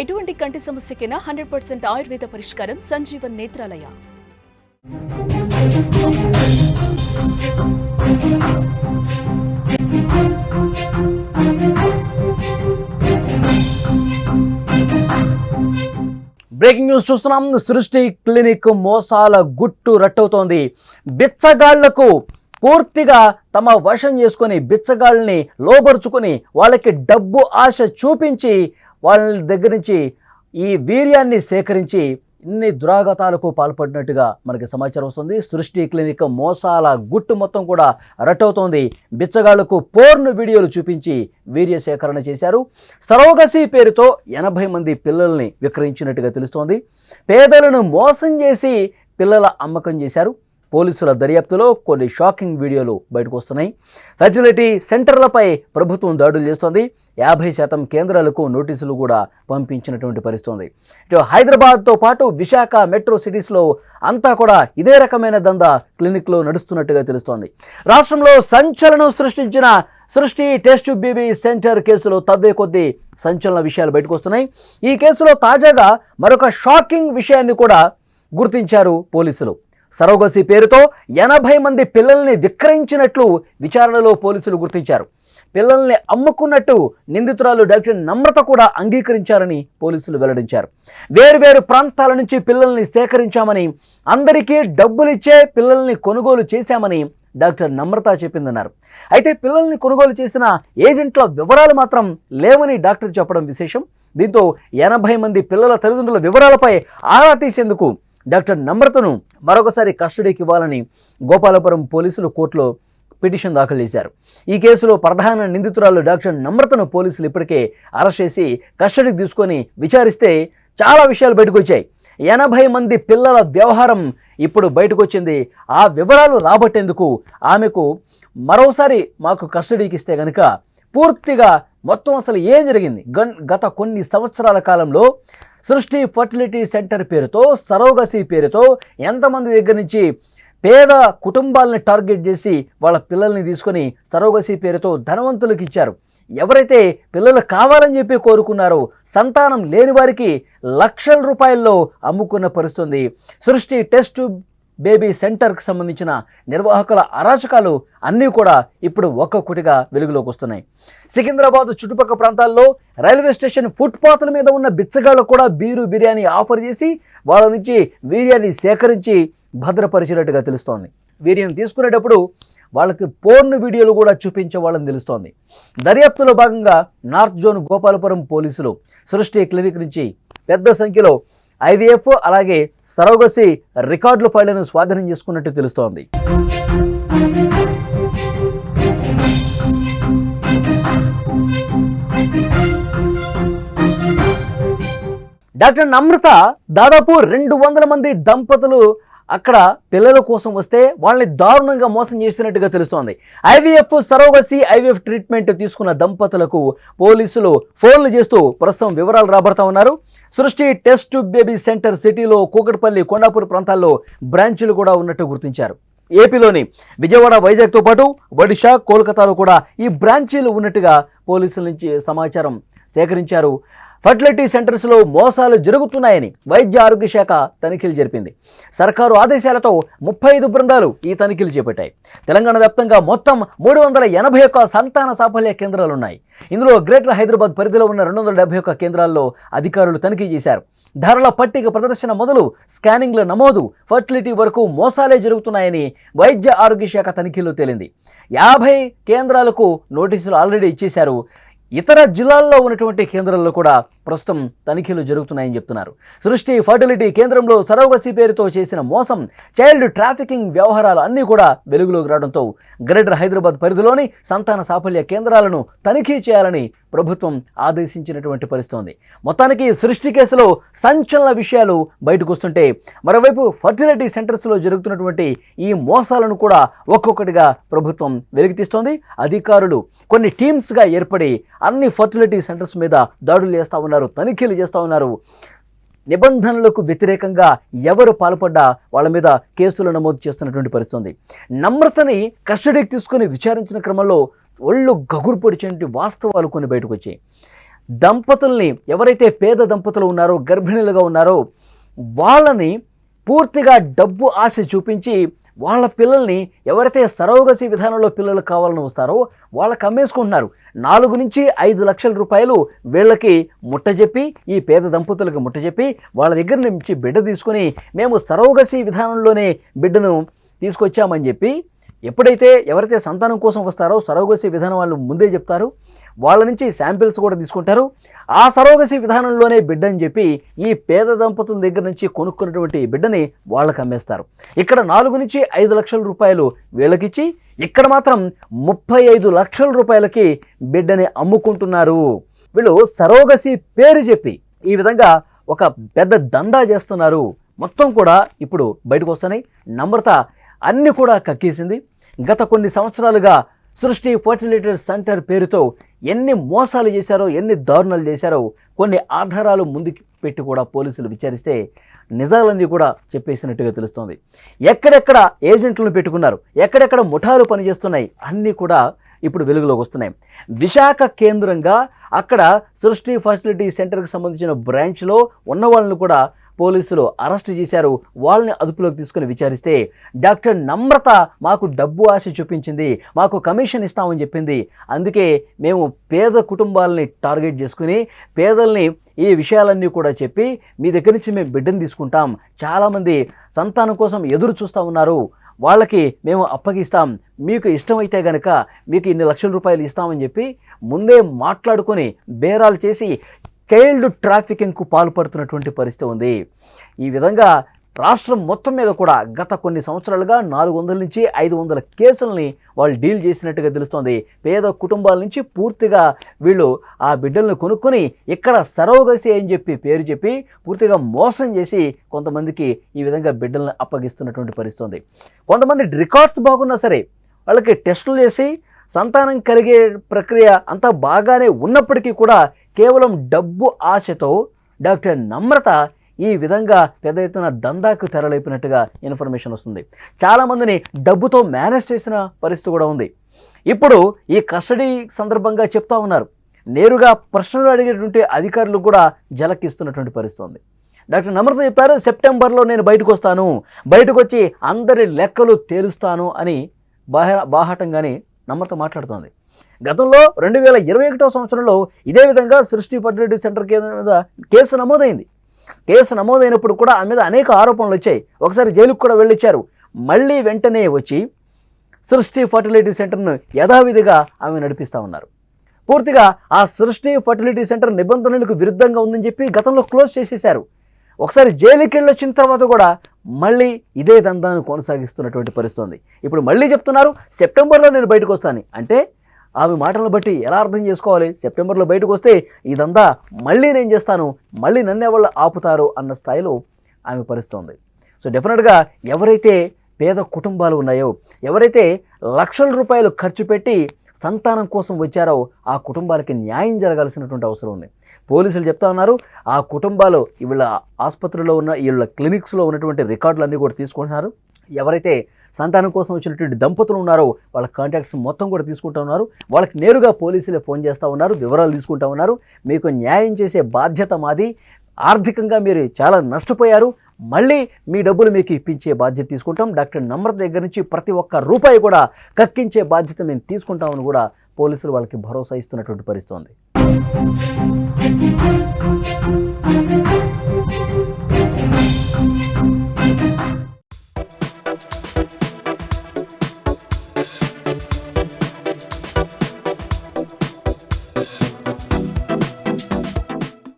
ఎటువంటి కంటి సమస్యకైనా hundred percent Ayurveda పరిష్కారం సంజీవన్ నేత్రాలయ. బ్రేకింగ్ న్యూస్ చూస్తున్నాం. సృష్టి క్లినిక్ మోసాల గుట్టు రట్టవుతోంది. బిచ్చగాళ్ళకు పూర్తిగా తమ వశం చేసుకొని బిచ్చగాళ్ళని లోబరుచుకొని వాళ్ళకి డబ్బు ఆశ చూపించి వాళ్ళ దగ్గర నుంచి ఈ వీర్యాన్ని సేకరించి ఇన్ని దురాగతాలకు పాల్పడినట్టుగా మనకి సమాచారం వస్తుంది. సృష్టి క్లినిక్ మోసాల గుట్టు మొత్తం కూడా రట్టవుతోంది బిచ్చగాళ్ళకు పోర్న్ వీడియోలు చూపించి వీర్య సేకరణ చేశారు. సరోగసి పేరుతో ఎనభై మంది పిల్లల్ని విక్రయించినట్టుగా తెలుస్తోంది. పేదలను మోసం చేసి పిల్లల అమ్మకం చేశారు. పోలీసుల దర్యాప్తులో కొన్ని షాకింగ్ వీడియోలు బయటకు వస్తున్నాయి. ఫెర్టిలిటీ సెంటర్లపై ప్రభుత్వం దాడులు చేస్తోంది. యాభై శాతం కేంద్రాలకు నోటీసులు కూడా పంపించినటువంటి పరిస్థితుంది ఇటు హైదరాబాద్తో పాటు విశాఖ మెట్రో సిటీస్లో అంతా కూడా ఇదే రకమైన దందా క్లినిక్లో నడుస్తున్నట్టుగా తెలుస్తోంది. రాష్ట్రంలో సంచలనం సృష్టించిన సృష్టి టెస్ట్ బీబీ సెంటర్ కేసులో తవ్వే కొద్దీ సంచలన విషయాలు బయటకు వస్తున్నాయి. ఈ కేసులో తాజాగా మరొక షాకింగ్ విషయాన్ని కూడా గుర్తించారు పోలీసులు. సరోగసి పేరుతో ఎనభై మంది పిల్లల్ని విక్రయించినట్లు విచారణలో పోలీసులు గుర్తించారు. పిల్లల్ని అమ్ముకున్నట్టు నిందితురాలు డాక్టర్ నమ్రత కూడా అంగీకరించారని పోలీసులు వెల్లడించారు. వేరువేరు ప్రాంతాల నుంచి పిల్లల్ని సేకరించామని అందరికీ డబ్బులిచ్చే పిల్లల్ని కొనుగోలు చేశామని డాక్టర్ నమ్రత చెప్పిందన్నారు. అయితే పిల్లల్ని కొనుగోలు చేసిన ఏజెంట్ల వివరాలు మాత్రం లేవని డాక్టర్ చెప్పడం విశేషం. దీంతో ఎనభై మంది పిల్లల తల్లిదండ్రుల వివరాలపై ఆరా తీసేందుకు డాక్టర్ నమ్రతను మరొకసారి కస్టడీకి ఇవ్వాలని గోపాలపురం పోలీసులు కోర్టులో పిటిషన్ దాఖలు చేశారు. ఈ కేసులో ప్రధాన నిందితురాలు డాక్టర్ నమ్రతను పోలీసులు ఇప్పటికే అరెస్ట్ చేసి కస్టడీకి తీసుకొని విచారిస్తే చాలా విషయాలు బయటకు వచ్చాయి ఎనభై మంది పిల్లల వ్యవహారం ఇప్పుడు బయటకు వచ్చింది ఆ వివరాలు రాబట్టేందుకు ఆమెకు మరోసారి మాకు కస్టడీకి ఇస్తే కనుక పూర్తిగా మొత్తం అసలు ఏం జరిగింది? గన్ గత కొన్ని సంవత్సరాల కాలంలో సృష్టి ఫర్టిలిటీ సెంటర్ పేరుతో సరోగసి పేరుతో ఎంతమంది దగ్గర నుంచి పేద కుటుంబాలని టార్గెట్ చేసి వాళ్ళ పిల్లల్ని తీసుకొని సరోగసి పేరుతో ధనవంతులకు ఇచ్చారు. ఎవరైతే పిల్లలు కావాలని చెప్పి కోరుకున్నారో సంతానం లేని వారికి లక్షల రూపాయల్లో అమ్ముకున్న పరిస్థితుంది. సృష్టి టెస్ట్ బేబీ సెంటర్కి సంబంధించిన నిర్వాహకుల అరాచకాలు అన్నీ కూడా ఇప్పుడు ఒక్కొక్కటిగా వెలుగులోకి వస్తున్నాయి. సికింద్రాబాద్ చుట్టుపక్కల ప్రాంతాల్లో రైల్వే స్టేషన్ ఫుట్పాత్ల మీద ఉన్న బిచ్చగాళ్ళు కూడా బీరు బిర్యానీ ఆఫర్ చేసి వాళ్ళ నుంచి బిర్యానీ సేకరించి భద్రపరిచినట్టుగా తెలుస్తోంది. వీరిని తీసుకునేటప్పుడు వాళ్ళకి పోర్న్ వీడియోలు కూడా చూపించే వాళ్ళని తెలుస్తోంది. దర్యాప్తులో భాగంగా నార్త్ జోన్ గోపాలపురం పోలీసులు సృష్టి క్లినిక్ నుంచి పెద్ద సంఖ్యలో ఐవీఎఫ్ అలాగే సరోగసి రికార్డుల ఫైళ్ళను స్వాధీనం చేసుకున్నట్టు తెలుస్తోంది. డాక్టర్ నమ్రత దాదాపు రెండు వందల మంది దంపతులు అక్కడ పిల్లల కోసం వస్తే వాళ్ళని దారుణంగా మోసం చేసినట్టుగా తెలుస్తోంది. ఐవీఎఫ్ సరోగసి ఐవీఎఫ్ ట్రీట్మెంట్ తీసుకున్న దంపతులకు పోలీసులు ఫోన్లు చేస్తూ ప్రస్తుతం వివరాలు రాబడతా ఉన్నారు. సృష్టి టెస్ట్ బేబీ సెంటర్ సిటీలో కూకట్పల్లి కొండాపూర్ ప్రాంతాల్లో బ్రాంచీలు కూడా ఉన్నట్టు గుర్తించారు. ఏపీలోని విజయవాడ వైజాగ్తో పాటు ఒడిషా కోల్కతాలో కూడా ఈ బ్రాంచీలు ఉన్నట్టుగా పోలీసుల నుంచి సమాచారం సేకరించారు. ఫర్టిలిటీ సెంటర్స్లో మోసాలు జరుగుతున్నాయని వైద్య ఆరోగ్య శాఖ తనిఖీలు జరిపింది. సర్కారు ఆదేశాలతో ముప్పై ఐదు బృందాలు ఈ తనిఖీలు చేపట్టాయి. తెలంగాణ వ్యాప్తంగా మొత్తం మూడు వందల ఎనభై ఒక్క సంతాన సాఫల్య కేంద్రాలు ఉన్నాయి ఇందులో గ్రేటర్ హైదరాబాద్ పరిధిలో ఉన్న రెండు వందల డెబ్బై ఒక్క కేంద్రాల్లో అధికారులు తనిఖీ చేశారు. ధరల పట్టిక ప్రదర్శన మొదలు స్కానింగ్ల నమోదు ఫర్టిలిటీ వరకు మోసాలే జరుగుతున్నాయని వైద్య ఆరోగ్య శాఖ తనిఖీలో తేలింది. యాభై కేంద్రాలకు నోటీసులు ఆల్రెడీ ఇచ్చేశారు. ఇతర జిల్లాల్లో ఉన్నటువంటి కేంద్రాల్లో కూడా ప్రస్తుతం తనిఖీలు జరుగుతున్నాయని చెప్తున్నారు. సృష్టి ఫర్టిలిటీ కేంద్రంలో సరోగసి పేరుతో చేసిన మోసం చైల్డ్ ట్రాఫికింగ్ వ్యవహారాలు అన్నీ కూడా వెలుగులోకి రావడంతో గ్రేటర్ హైదరాబాద్ పరిధిలోని సంతాన సాఫల్య కేంద్రాలను తనిఖీ చేయాలని ప్రభుత్వం ఆదేశించినటువంటి పరిస్థితి ఉంది మొత్తానికి సృష్టి కేసులో సంచలన విషయాలు బయటకు వస్తుంటే మరోవైపు ఫర్టిలిటీ సెంటర్స్లో జరుగుతున్నటువంటి ఈ మోసాలను కూడా ఒక్కొక్కటిగా ప్రభుత్వం వెలికితీస్తోంది అధికారులు కొన్ని టీమ్స్గా ఏర్పడి అన్ని ఫర్టిలిటీ సెంటర్స్ మీద దాడులు చేస్తూ ఉన్నారు. తనిఖీలు చేస్తూ ఉన్నారు. నిబంధనలకు వ్యతిరేకంగా ఎవరు పాల్పడ్డా వాళ్ళ మీద కేసులు నమోదు చేస్తున్నటువంటి పరిస్థితి ఉంది. నమ్రతని కస్టడీకి తీసుకుని విచారించిన క్రమంలో ఒళ్ళు గగురు పొడిచేటువంటి వాస్తవాలు కొన్ని బయటకు వచ్చాయి. దంపతుల్ని ఎవరైతే పేద దంపతులు ఉన్నారో గర్భిణీలుగా ఉన్నారో వాళ్ళని పూర్తిగా డబ్బు ఆశ చూపించి వాళ్ళ పిల్లల్ని ఎవరైతే సరోగసి విధానంలో పిల్లలు కావాలని వస్తారో వాళ్ళకి అమ్మేసుకుంటున్నారు నాలుగు నుంచి ఐదు లక్షల రూపాయలు వీళ్ళకి ముట్టజెప్పి ఈ పేద దంపతులకు ముట్టజెప్పి వాళ్ళ దగ్గర నుంచి బిడ్డ తీసుకుని మేము సరోగసి విధానంలోనే బిడ్డను తీసుకొచ్చామని చెప్పి ఎప్పుడైతే ఎవరైతే సంతానం కోసం వస్తారో సరోగసి విధానం వాళ్ళు ముందే చెప్తారు. వాళ్ళ నుంచి శాంపిల్స్ కూడా తీసుకుంటారు. ఆ సరోగసి విధానంలోనే బిడ్డ అని చెప్పి ఈ పేద దంపతుల దగ్గర నుంచి కొనుక్కున్నటువంటి బిడ్డని వాళ్ళకి అమ్మేస్తారు. ఇక్కడ నాలుగు నుంచి ఐదు లక్షల రూపాయలు వీళ్ళకిచ్చి ఇక్కడ మాత్రం ముప్పై ఐదు లక్షల రూపాయలకి బిడ్డని అమ్ముకుంటున్నారు. వీళ్ళు సరోగసి పేరు చెప్పి ఈ విధంగా ఒక పెద్ద దందా చేస్తున్నారు. మొత్తం కూడా ఇప్పుడు బయటకు వస్తున్నాయి. నమ్రత అన్నీ కూడా కక్కేసింది. గత కొన్ని సంవత్సరాలుగా సృష్టి ఫర్టిలిటీ సెంటర్ పేరుతో ఎన్ని మోసాలు చేశారో ఎన్ని దారుణాలు చేశారో కొన్ని ఆధారాలు ముందుకు పెట్టి కూడా పోలీసులు విచారిస్తే నిజాలన్నీ కూడా చెప్పేసినట్టుగా తెలుస్తోంది. ఎక్కడెక్కడ ఏజెంట్లను పెట్టుకున్నారు ఎక్కడెక్కడ ముఠాలు పనిచేస్తున్నాయి అన్నీ కూడా ఇప్పుడు వెలుగులోకి వస్తున్నాయి. విశాఖ కేంద్రంగా అక్కడ సృష్టి ఫెసిలిటీ సెంటర్కి సంబంధించిన బ్రాంచ్లో ఉన్న వాళ్ళని కూడా పోలీసులు అరెస్ట్ చేశారు. వాళ్ళని అదుపులోకి తీసుకుని విచారిస్తే డాక్టర్ నమ్రత మాకు డబ్బు ఆశ చూపించింది మాకు కమిషన్ ఇస్తామని చెప్పింది. అందుకే మేము పేద కుటుంబాలని టార్గెట్ చేసుకుని పేదల్ని ఈ విషయాలన్నీ కూడా చెప్పి మీ దగ్గర నుంచి మేము బిడ్డను తీసుకుంటాం. చాలామంది సంతానం కోసం ఎదురు చూస్తూ ఉన్నారు. వాళ్ళకి మేము అప్పగిస్తాం. మీకు ఇష్టమైతే గనక మీకు ఇన్ని లక్షల రూపాయలు ఇస్తామని చెప్పి ముందే మాట్లాడుకొని బేరాలు చేసి చైల్డ్ ట్రాఫికింగ్కు పాల్పడుతున్నటువంటి పరిస్థితి ఉంది. ఈ విధంగా రాష్ట్రం మొత్తం మీద కూడా గత కొన్ని సంవత్సరాలుగా నాలుగు వందల నుంచి ఐదు వందల కేసుల్ని వాళ్ళు డీల్ చేసినట్టుగా తెలుస్తోంది. పేద కుటుంబాల నుంచి పూర్తిగా వీళ్ళు ఆ బిడ్డలను కొనుక్కొని ఇక్కడ సరవగసి అని చెప్పి పేరు చెప్పి పూర్తిగా మోసం చేసి కొంతమందికి ఈ విధంగా బిడ్డలను అప్పగిస్తున్నటువంటి పరిస్థితి ఉంది కొంతమంది రికార్డ్స్ బాగున్నా సరే వాళ్ళకి టెస్టులు చేసి సంతానం కలిగే ప్రక్రియ అంతా బాగానే ఉన్నప్పటికీ కూడా కేవలం డబ్బు ఆశతో డాక్టర్ నమ్రత ఈ విధంగా పెద్ద ఎత్తున దందాకు తెరలేపినట్టుగా ఇన్ఫర్మేషన్ వస్తుంది. చాలామందిని డబ్బుతో మేనేజ్ చేసిన పరిస్థితి కూడా ఉంది. ఇప్పుడు ఈ కస్టడీ సందర్భంగా చెప్తా ఉన్నారు. నేరుగా ప్రశ్నలు అడిగేటువంటి అధికారులు కూడా జలకిస్తున్నటువంటి పరిస్థితి ఉంది. డాక్టర్ నమ్రత చెప్పారు సెప్టెంబర్లో నేను బయటకు వస్తాను బయటకు వచ్చి అందరి లెక్కలు తేలుస్తాను అని బాహ బాహాటంగానే నమ్రత మాట్లాడుతోంది. గతంలో రెండు వేల ఇరవై ఒకటో సంవత్సరంలో ఇదే విధంగా సృష్టి ఫర్టిలిటీ సెంటర్ కే- మీద కేసు నమోదైంది. కేసు నమోదైనప్పుడు కూడా ఆమె మీద అనేక ఆరోపణలు వచ్చాయి. ఒకసారి జైలుకు కూడా వెళ్ళొచ్చారు. మళ్ళీ వెంటనే వచ్చి సృష్టి ఫర్టిలిటీ సెంటర్ను యథావిధిగా ఆమె నడిపిస్తూ ఉన్నారు. పూర్తిగా ఆ సృష్టి ఫర్టిలిటీ సెంటర్ నిబంధనలకు విరుద్ధంగా ఉందని చెప్పి గతంలో క్లోజ్ చేసేశారు. ఒకసారి జైలుకి వెళ్ళొచ్చిన తర్వాత కూడా మళ్ళీ ఇదే దందాన్ని కొనసాగిస్తున్నటువంటి పరిస్థితుంది ఇప్పుడు మళ్ళీ చెప్తున్నారు సెప్టెంబర్లో నేను బయటకు వస్తాను. అంటే ఆమె మాటలను బట్టి ఎలా అర్థం చేసుకోవాలి? సెప్టెంబర్లో బయటకు వస్తే ఇదంతా మళ్ళీ నేను చేస్తాను మళ్ళీ నన్ను ఎవరు ఆపుతారు అన్న స్థాయిలో ఆమె పరిస్తోంది సో డెఫినెట్గా ఎవరైతే పేద కుటుంబాలు ఉన్నాయో ఎవరైతే లక్షల రూపాయలు ఖర్చు పెట్టి సంతానం కోసం వచ్చారో ఆ కుటుంబాలకి న్యాయం జరగాల్సినటువంటి అవసరం ఉంది. పోలీసులు చెప్తా ఉన్నారు ఆ కుటుంబాలు వీళ్ళ ఆసుపత్రిలో ఉన్న వీళ్ళ క్లినిక్స్లో ఉన్నటువంటి రికార్డులన్నీ కూడా తీసుకుంటున్నారు. ఎవరైతే సంతానం కోసం వచ్చినటువంటి దంపతులు ఉన్నారో. వాళ్ళ కాంటాక్ట్స్ మొత్తం కూడా తీసుకుంటా ఉన్నారు. వాళ్ళకి నేరుగా పోలీసులే ఫోన్ చేస్తూ ఉన్నారు వివరాలు తీసుకుంటా ఉన్నారు. మీకు న్యాయం చేసే బాధ్యత మాది. ఆర్థికంగా మీరు చాలా నష్టపోయారు. మళ్ళీ మీ డబ్బులు మీకు ఇప్పించే బాధ్యత తీసుకుంటాం. డాక్టర్ నమ్రత దగ్గర నుంచి ప్రతి ఒక్క రూపాయి కూడా కక్కించే బాధ్యత మేము తీసుకుంటామని కూడా పోలీసులు వాళ్ళకి భరోసా ఇస్తున్నటువంటి పరిస్థితి ఉంది.